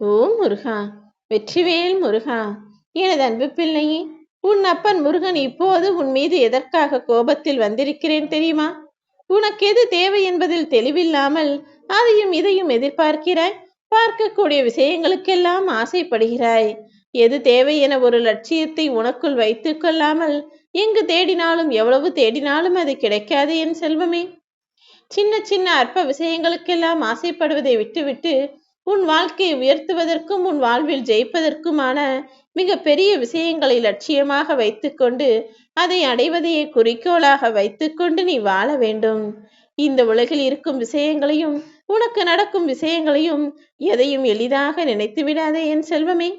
ஓ முருகா வெற்றிவேல் முருகா எனது அன்பு பிள்ளையே உன் அப்பன் முருகன் இப்போது உன் மீது எதற்காக கோபத்தில் வந்திருக்கிறேன் தெரியுமா? உனக்கு எது தேவை என்பதில் தெளிவில்லாமல் அதையும் இதையும் எதிர்பார்க்கிறாய்? பார்க்கக்கூடிய விஷயங்களுக்கெல்லாம் ஆசைப்படுகிறாய். எது தேவை என ஒரு லட்சியத்தை உனக்குள் வைத்துக் கொள்ளாமல் எங்கு தேடினாலும் எவ்வளவு தேடினாலும் அது கிடைக்காது என் செல்வமே. சின்ன சின்ன அற்ப விஷயங்களுக்கெல்லாம் ஆசைப்படுவதை விட்டுவிட்டு உன் வாழ்க்கையை உயர்த்துவதற்கும் உன் வாழ்வில் ஜெயிப்பதற்குமான மிக பெரிய விஷயங்களை லட்சியமாக வைத்துக்கொண்டு அதை அடைவதையே குறிக்கோளாக வைத்துக்கொண்டு நீ வாழ வேண்டும். இந்த உலகில் இருக்கும் விஷயங்களையும் உனக்கு நடக்கும் விஷயங்களையும் எதையும் எளிதாக நினைத்து விடாதே என் செல்வமே.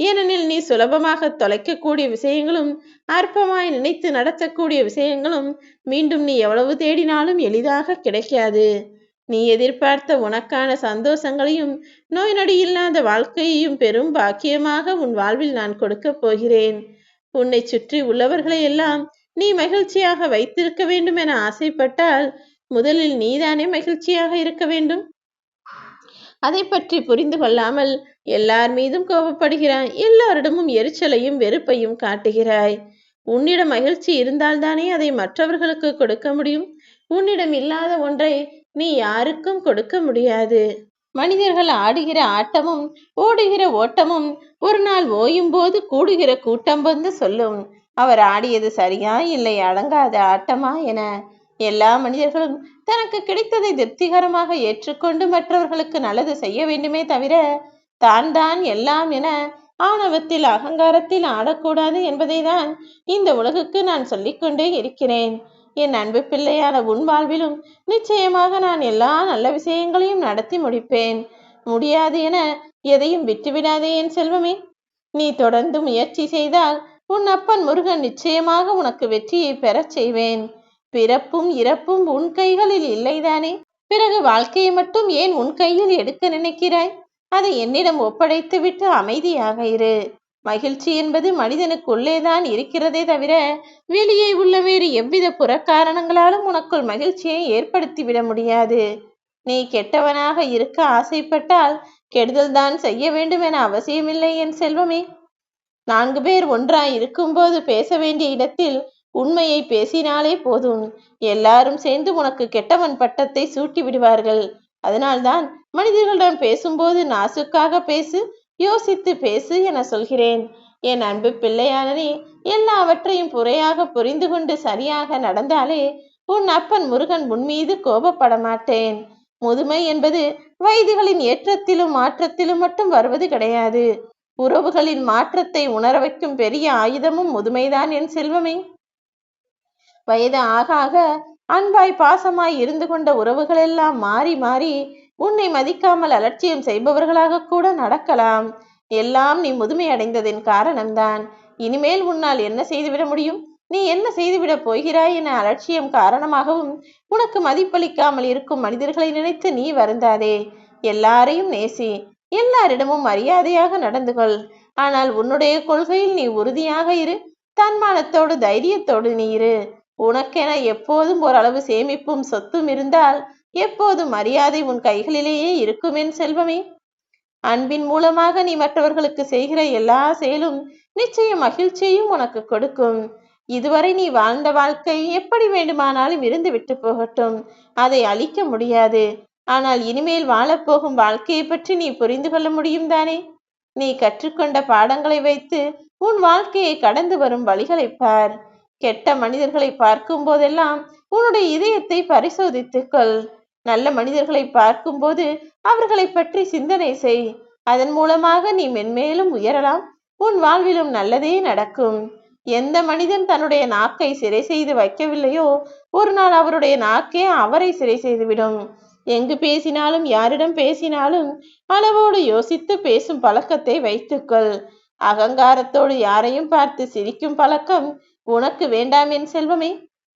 ஏனெனில் நீ சுலபமாக தொலைக்கக்கூடிய விஷயங்களும் அற்பமாய் நினைத்து நடத்தக்கூடிய விஷயங்களும் மீண்டும் நீ எவ்வளவு தேடினாலும் எளிதாக கிடைக்காது. நீ எதிர்பார்த்த உனக்கான சந்தோஷங்களையும் நோய் நொடி இல்லாத வாழ்க்கையையும் பெரும் பாக்கியமாக உன் வாழ்வில் நான் கொடுக்கப் போகிறேன். உன்னை சுற்றி உள்ளவர்களை எல்லாம் நீ மகிழ்ச்சியாக வைத்திருக்க வேண்டும் என ஆசைப்பட்டால் முதலில் நீதானே மகிழ்ச்சியாக இருக்க வேண்டும்? அதை பற்றி புரிந்து கொள்ளாமல் எல்லார் மீதும் கோபப்படுகிறாய் எல்லாரிடமும் எரிச்சலையும் வெறுப்பையும் காட்டுகிறாய். உன்னிடம் மகிழ்ச்சி இருந்தால்தானே அதை மற்றவர்களுக்கு கொடுக்க முடியும்? உன்னிடம் இல்லாத ஒன்றை நீ யாருக்கும் கொடுக்க முடியாது. மனிதர்கள் ஆடுகிற ஆட்டமும் ஓடுகிற ஓட்டமும் ஒரு நாள் ஓயும் போது கூடுகிற கூட்டம் வந்து சொல்லும். அவர் ஆடியது சரியா இல்லை அடங்காத ஆட்டமா என. எல்லா மனிதர்களும் தனக்கு கிடைத்ததை திருப்திகரமாக ஏற்றுக்கொண்டு மற்றவர்களுக்கு நல்லது செய்ய வேண்டுமே தவிர தான் தான் எல்லாம் என ஆணவத்தில் அகங்காரத்தில் ஆடக்கூடாது என்பதை தான் இந்த உலகுக்கு நான் சொல்லிக்கொண்டே இருக்கிறேன். என் அன்பு பிள்ளையான உன் வாழ்விலும் நிச்சயமாக நான் எல்லா நல்ல விஷயங்களையும் நடத்தி முடிப்பேன். முடியாது என எதையும் விட்டுவிடாதே என் செல்வமே. நீ தொடர்ந்து முயற்சி செய்தால் உன் அப்பன் முருகன் நிச்சயமாக உனக்கு வெற்றியை பெறச் செய்வேன். பிறப்பும் இறப்பும் உன் கைகளில் இல்லைதானே? பிறகு வாழ்க்கையை மட்டும் ஏன் உன் கையில் எடுக்க நினைக்கிறாய்? அதை என்னிடம் ஒப்படைத்து விட்டு அமைதியாக இரு. மகிழ்ச்சி என்பது மனிதனுக்குள்ளேதான் இருக்கிறதே தவிர வெளியே உள்ள வேறு எவ்வித புறக்காரணங்களாலும் உனக்குள் மகிழ்ச்சியை ஏற்படுத்திவிட முடியாது. நீ கெட்டவனாக இருக்க ஆசைப்பட்டால் கெடுதல் தான் செய்ய வேண்டும் என அவசியமில்லை என் செல்வமே. நான்கு பேர் ஒன்றாய் இருக்கும்போது பேச வேண்டிய இடத்தில் உண்மையை பேசினாலே போதும். எல்லாரும் சேர்ந்து உனக்கு கெட்டவன் பட்டத்தை சூட்டி விடுவார்கள் அதனால்தான் மனிதர்களிடம் பேசும்போது நாசுக்காக பேசு யோசித்து பேசு என சொல்கிறேன். என் அன்பு பிள்ளையானே எல்லாவற்றையும் புறையாக புரிந்து கொண்டு சரியாக நடந்தாலே உன் அப்பன் முருகன் உன்மீது கோபப்பட மாட்டேன். முதுமை என்பது வயதுகளின் ஏற்றத்திலும் மாற்றத்திலும் மட்டும் வருவது கிடையாது. உறவுகளின் மாற்றத்தை உணர வைக்கும் பெரிய ஆயுதமும் முதுமைதான் என் செல்வமே. வயது ஆக ஆக அன்பாய் பாசமாய் இருந்து கொண்ட உறவுகள் எல்லாம் மாறி மாறி உன்னை மதிக்காமல் அலட்சியம் செய்பவர்களாக கூட நடக்கலாம். எல்லாம் நீ முதுமை அடைந்ததின் காரணம்தான். இனிமேல் உன்னால் என்ன செய்துவிட முடியும்? நீ என்ன செய்துவிடப் போகிறாய் என அலட்சியம் காரணமாகவும் உனக்கு மதிப்பளிக்காமல் இருக்கும் மனிதர்களை நினைத்து நீ வருந்தாதே. எல்லாரையும் நேசி. எல்லாரிடமும் மரியாதையாக நடந்து கொள். ஆனால் உன்னுடைய கொள்கையில் நீ உறுதியாக இரு. தன்மானத்தோடு தைரியத்தோடு நீ இரு. உனக்கென எப்போதும் ஓரளவு சேமிப்பும் சொத்தும் இருந்தால் எப்போதும் மரியாதை உன் கைகளிலேயே இருக்கும் என் செல்வமே? அன்பின் மூலமாக நீ மற்றவர்களுக்கு செய்கிற எல்லா செயலும் நிச்சயம் மகிழ்ச்சியையும் உனக்கு கொடுக்கும். இதுவரை நீ வாழ்ந்த வாழ்க்கை எப்படி வேண்டுமானாலும் இருந்து விட்டு போகட்டும். அதை அழிக்க முடியாது. ஆனால் இனிமேல் வாழப்போகும் வாழ்க்கையை பற்றி நீ புரிந்து கொள்ள முடியும் தானே? நீ கற்றுக்கொண்ட பாடங்களை வைத்து உன் வாழ்க்கையை கடந்து வரும் வழிகளை பார். கெட்ட மனிதர்களை பார்க்கும் போதெல்லாம் உன்னுடைய இதயத்தை பரிசோதித்துக்கொள் நல்ல மனிதர்களை பார்க்கும்போது அவர்களை பற்றி சிந்தனை செய். அதன் மூலமாக நீ மென்மேலும் உயரலாம். உன் வாழ்விலும் நல்லதே நடக்கும். எந்த மனிதன் தன்னுடைய நாக்கை சிறை செய்து வைக்கவில்லையோ ஒரு நாள் அவருடைய நாக்கே அவரை சிறை செய்துவிடும் எங்கு பேசினாலும் யாரிடம் பேசினாலும் அளவோடு யோசித்து பேசும் பழக்கத்தை வைத்துக்கொள். அகங்காரத்தோடு யாரையும் பார்த்து சிரிக்கும் பழக்கம் உனக்கு வேண்டாம் என் செல்வமே.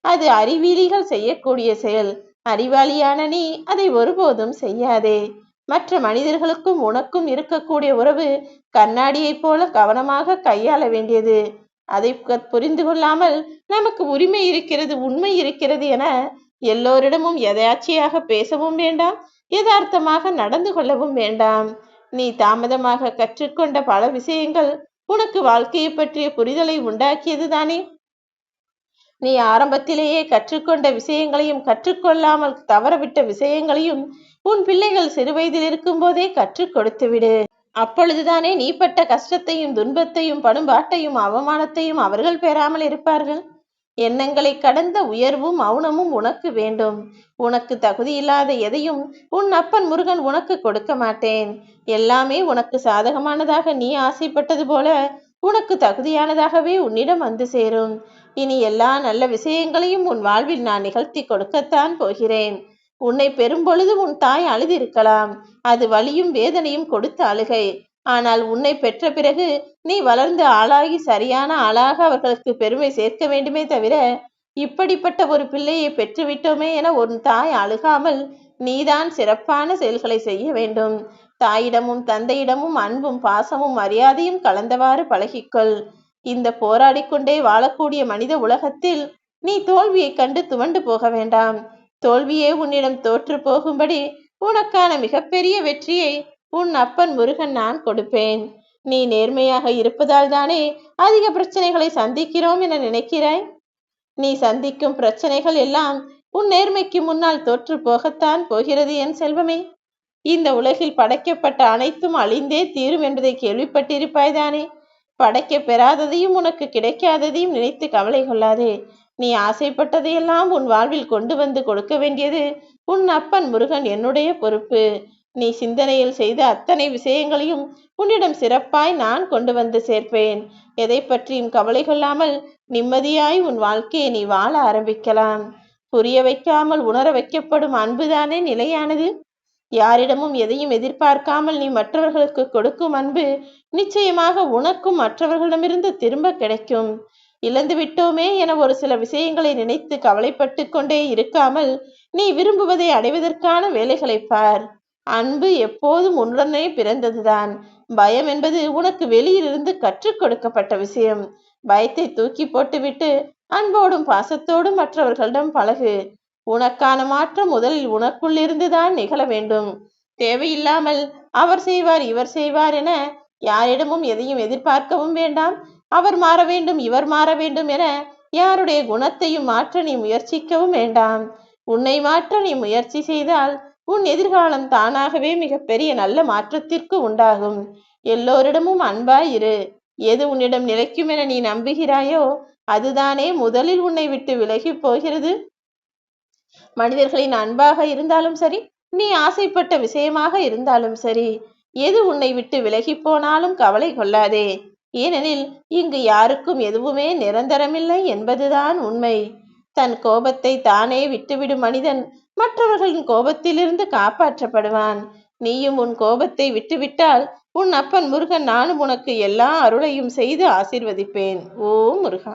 அது அறிவீலிகள் செய்யக்கூடிய செயல். அறிவாளியான நீ அதை ஒருபோதும் செய்யாதே. மற்ற மனிதர்களுக்கும் உனக்கும் இருக்கக்கூடிய உறவு கண்ணாடியைப் போல கவனமாக கையாள வேண்டியது. அதை புரிந்து கொள்ளாமல் நமக்கு உரிமை இருக்கிறது உண்மை இருக்கிறது என எல்லோரிடமும் எதையாச்சியாக பேசவும் வேண்டாம் யதார்த்தமாக நடந்து கொள்ளவும் வேண்டாம். நீ தாமதமாக கற்றுக்கொண்ட பல விஷயங்கள் உனக்கு வாழ்க்கையை பற்றிய புரிதலை உண்டாக்கியது தானே நீ ஆரம்பத்திலேயே கற்றுக்கொண்ட விஷயங்களையும் கற்றுக்கொள்ளாமல் தவறவிட்ட விஷயங்களையும் உன் பிள்ளைகள் சிறுவயதில் இருக்கும்போதே கற்றுக் கொடுத்து விடு. அப்பொழுதுதானே நீ பட்ட கஷ்டத்தையும் துன்பத்தையும் படும்பாட்டையும் அவமானத்தையும் அவர்கள் பெறாமல் இருப்பார்கள்? எண்ணங்களை கடந்த உயர்வும் மௌனமும் உனக்கு வேண்டும். உனக்கு தகுதியில்லாத எதையும் உன் அப்பன் முருகன் உனக்கு கொடுக்க மாட்டேன். எல்லாமே உனக்கு சாதகமானதாக நீ ஆசைப்பட்டது போல உனக்கு தகுதியானதாகவே உன்னிடம் வந்து சேரும். இனி எல்லா நல்ல விஷயங்களையும் உன் வாழ்வில் நான் நிகழ்த்தி கொடுக்கத்தான் போகிறேன். உன்னை பெறும்பொழுது உன் தாய் அழுதிருக்கலாம். அது வலியும் வேதனையும் கொடுத்த அழுகை. ஆனால் உன்னை பெற்ற பிறகு நீ வளர்ந்து ஆளாகி சரியான ஆளாக அவர்களுக்கு பெருமை சேர்க்க வேண்டுமே தவிர இப்படிப்பட்ட ஒரு பிள்ளையை பெற்றுவிட்டோமே என உன் தாய் அழுகாமல் நீதான் சிறப்பான செயல்களை செய்ய வேண்டும். தாயிடமும் தந்தையிடமும் அன்பும் பாசமும் மரியாதையும் கலந்தவாறு பழகிக்கொள். இந்த போராடிக்கொண்டே வாழக்கூடிய மனித உலகத்தில் நீ தோல்வியைக் கண்டு துவண்டு போக வேண்டாம். தோல்வியே உன்னிடம் தோற்று போகும்படி உனக்கான மிகப்பெரிய வெற்றியை உன் அப்பன் முருகன் நான் கொடுப்பேன். நீ நேர்மையாக இருப்பதால் தானே அதிக பிரச்சனைகளை சந்திக்கிறோம் என நினைக்கிறாய்? நீ சந்திக்கும் பிரச்சனைகள் எல்லாம் உன் நேர்மைக்கு முன்னால் தோற்று போகத்தான் போகிறது என் செல்வமே. இந்த உலகில் படைக்கப்பட்ட அனைத்தும் அழிந்தே தீரும் என்பதை கேள்விப்பட்டிருப்பாய்தானே படைக்க பெறாததையும் உனக்கு கிடைக்காததையும் நினைத்து கவலை கொள்ளாதே. நீ ஆசைப்பட்டதையெல்லாம் உன் வாழ்வில் கொண்டு வந்து கொடுக்க வேண்டியது உன் அப்பன் முருகன் என்னுடைய பொறுப்பு. நீ சிந்தனையில் செய்த அத்தனை விஷயங்களையும் உன்னிடம் சிறப்பாய் நான் கொண்டு வந்து சேர்ப்பேன். எதை பற்றியும் கவலை கொள்ளாமல் நிம்மதியாய் உன் வாழ்க்கையை நீ வாழ ஆரம்பிக்கலாம். புரிய வைக்காமல் உணர வைக்கப்படும் அன்புதானே நிலையானது? யாரிடமும் எதையும் எதிர்பார்க்காமல் நீ மற்றவர்களுக்கு கொடுக்கும் அன்பு நிச்சயமாக உனக்கும் மற்றவர்களிடமிருந்து திரும்ப கிடைக்கும். இழந்து விட்டோமே என ஒரு சில விஷயங்களை நினைத்து கவலைப்பட்டு கொண்டே இருக்காமல் நீ விரும்புவதை அடைவதற்கான வேலைகளை பார். அன்பு எப்போதும் உன்னுடனே பிறந்ததுதான். பயம் என்பது உனக்கு வெளியிலிருந்து கற்றுக் கொடுக்கப்பட்ட விஷயம். பயத்தை தூக்கி போட்டுவிட்டு அன்போடும் பாசத்தோடும் மற்றவர்களிடம் பழகு. உனக்கான மாற்றம் முதலில் உனக்குள்ளிருந்துதான் நிகழ வேண்டும். தேவையில்லாமல் அவர் செய்வார் இவர் செய்வார் என யாரிடமும் எதையும் எதிர்பார்க்கவும் வேண்டாம். அவர் மாற வேண்டும் இவர் மாற வேண்டும் என யாருடைய குணத்தையும் மாற்ற நீ முயற்சிக்கவும் வேண்டாம். உன்னை மாற்ற நீ முயற்சி செய்தால் உன் எதிர்காலம் தானாகவே மிகப்பெரிய நல்ல மாற்றத்திற்கு உண்டாகும். எல்லோரிடமும் அன்பாய் இரு. எது உன்னிடம் நிலைக்கும் என நீ நம்புகிறாயோ அதுதானே முதலில் உன்னை விட்டு விலகி போகிறது. மனிதர்களின் அன்பாக இருந்தாலும் சரி நீ ஆசைப்பட்ட விஷயமாக இருந்தாலும் சரி எது உன்னை விட்டு விலகி போனாலும் கவலை கொள்ளாதே. ஏனெனில் இங்கு யாருக்கும் எதுவுமே நிரந்தரமில்லை என்பதுதான் உண்மை. தன் கோபத்தை தானே விட்டுவிடும் மனிதன் மற்றவர்களின் கோபத்திலிருந்து காப்பாற்றப்படுவான். நீயும் உன் கோபத்தை விட்டுவிட்டால் உன் அப்பன் முருகன் நானும் உனக்கு எல்லா அருளையும் செய்து ஆசிர்வதிப்பேன். ஓ முருகா.